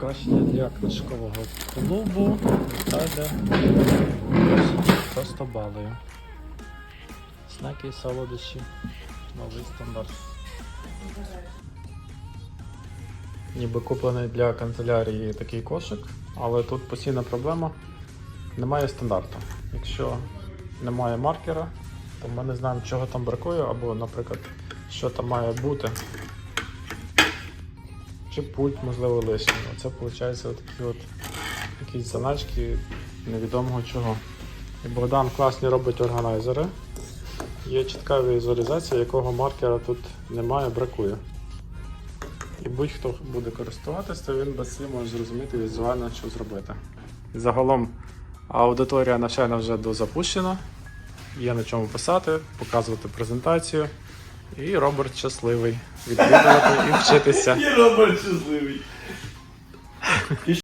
Покращення для книжкового клубу. Далі просто балую. Знаки солодощі. Новий стандарт. Ніби куплений для канцелярії такий кошик, але тут постійна проблема. Немає стандарту. Якщо немає маркера, то ми не знаємо, чого там бракує, або, наприклад, що там має бути. Чи пульт, можливо, лишній. Оце виходить такі от якісь заначки невідомого чого. І Богдан класні робить органайзери. Є чітка візуалізація, якого маркера тут немає, бракує. І будь-хто буде користуватися, то він без слів може зрозуміти візуально, що зробити. Загалом аудиторія навчальна вже дозапущена. Є на чому писати, показувати презентацію. І Роберт щасливий відвідувати і вчитися. І Роберт щасливий.